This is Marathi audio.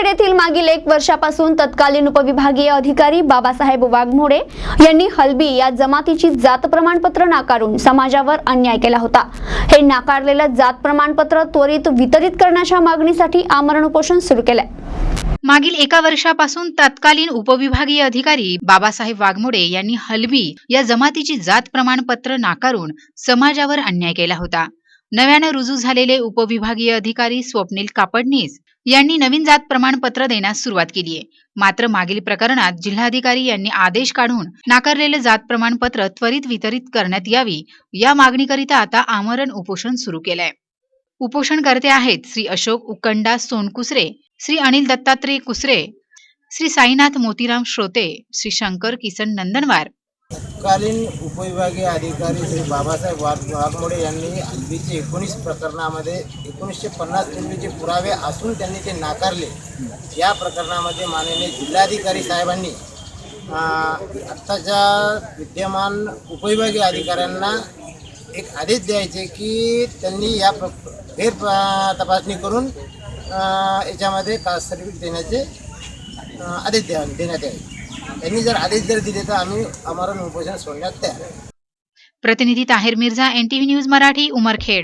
उमरखेड येथील मागील एक वर्षापासून तत्कालीन उपविभागीय अधिकारी बाबासाहेब वाघमोडे यांनी हलबी या जमातीची जात प्रमाणपत्र नाकारून समाजावर अन्याय केला होता. हे नाकारलेलं जात प्रमाणपत्र त्वरित वितरित करण्याच्या मागणीसाठी आमरण उपोषण सुरू केलंय. मागील एका वर्षापासून तत्कालीन उपविभागीय अधिकारी बाबासाहेब वाघमोडे यांनी हलबी या जमातीची जात प्रमाणपत्र नाकारून समाजावर अन्याय केला होता. नव्यानं रुजू झालेले उपविभागीय अधिकारी स्वप्नील कापडणीस यांनी नवीन जात प्रमाणपत्र देण्यास सुरुवात केली आहे. मात्र मागील प्रकरणात जिल्हाधिकारी यांनी आदेश काढून नाकारलेले जात प्रमाणपत्र त्वरित वितरित करण्यात यावी या मागणीकरिता आता आमरण उपोषण सुरू केलंय. उपोषणकर्ते आहेत श्री अशोक उकंडा सोनकुसरे श्री अनिल दत्तात्रय कुसरे श्री साईनाथ मोतीराम श्रोते श्री शंकर किसन नंदनवार तत्कालीन उपविभागीय अधिकारी श्री बाबासाहेब वाघ वाघमोडे यांनी हल्लीचे एकोणीस प्रकरणामध्ये एकोणीसशे पन्नास पूर्वीचे पुरावे असून त्यांनी ते नाकारले. या प्रकरणामध्ये माननीय जिल्हाधिकारी साहेबांनी आत्ताच्या विद्यमान उपविभागीय अधिकाऱ्यांना एक आदेश द्यायचे की त्यांनी या प्र फेर तपासणी करून याच्यामध्ये कास्ट सर्टिफिकेट देण्याचे आदेश द्या देण्यात यावे. त्यांनी जर आदेश जर दिले तर आम्ही आम्हाला उपोषण सोडण्यात तयार प्रतिनिधी ताहेर मिर्झा एनटीव्ही न्यूज मराठी उमरखेड.